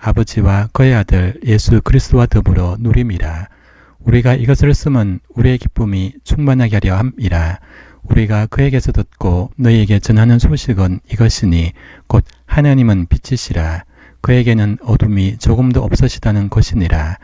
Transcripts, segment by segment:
아버지와 그의 아들 예수 그리스도와 더불어 누림이라. 우리가 이것을 쓰면 우리의 기쁨이 충만하게 하려 함이라. 우리가 그에게서 듣고 너희에게 전하는 소식은 이것이니 곧 하나님은 빛이시라. 그에게는 어둠이 조금도 없으시다는 것이니라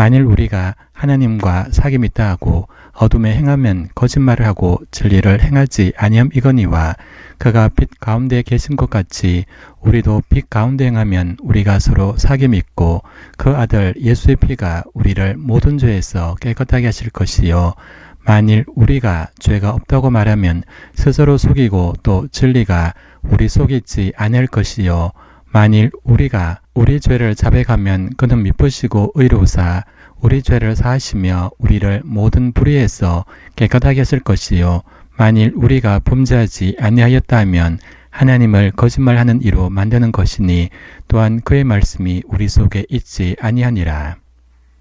만일 우리가 하나님과 사귐이 있다 하고 어둠에 행하면 거짓말을 하고 진리를 행하지 아니함 이거니와 그가 빛 가운데 계신 것 같이 우리도 빛 가운데 행하면 우리가 서로 사귐이 있고 그 아들 예수의 피가 우리를 모든 죄에서 깨끗하게 하실 것이요. 만일 우리가 죄가 없다고 말하면 스스로 속이고 또 진리가 우리 속에 있지 않을 것이요. 만일 우리가 우리 죄를 자백하면 그는 미쁘시고 의로우사 우리 죄를 사하시며 우리를 모든 불의에서 깨끗하게 하실 것이요. 만일 우리가 범죄하지 아니하였다 하면 하나님을 거짓말하는 이로 만드는 것이니 또한 그의 말씀이 우리 속에 있지 아니하니라